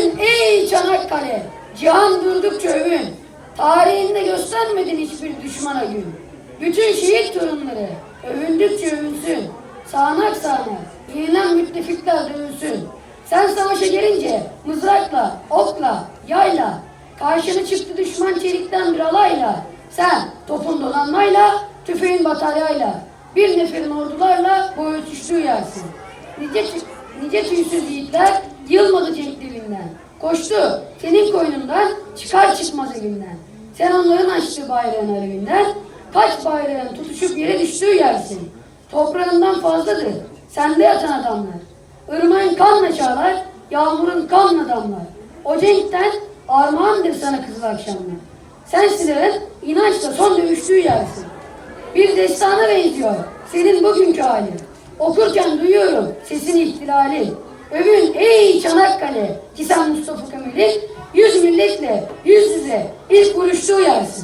Övün ey Çanakkale, cihan durdukça övün. Tarihinde göstermedin hiçbir düşmana gün. Bütün şehit torunları övündükçe övünsün. Sağanak sağanak, yenilen müttefikler dövülsün. Sen savaşa gelince mızrakla, okla, yayla, karşına çıktı düşman çelikten bir alayla. Sen topun donanmayla, tüfeğin bataryayla, bir neferin ordularla boy ölçüştüğü yersin. Nice, nice tüysüz yiğitler. Koştu senin koynundan çıkar çıkmaz evinden. Sen onların açtığı bayrağın alevinden kaç bayrağın tutuşup yere düştüğü yersin. Toprağından fazladır sende yatan adamlar. Irmağın kanla çağlar, yağmurun kanla damlar. O cenkten armağandır sana kızıl akşamlar. Sen silahın inançla son dövüştüğü yersin. Bir destana benziyor senin bugünkü halin. Okurken duyuyorum sesin ihtilali. Övün ey Çanakkale ki sen Mustafa Kemal'in yüz milletle yüz yüze ilk vuruştuğu yersin.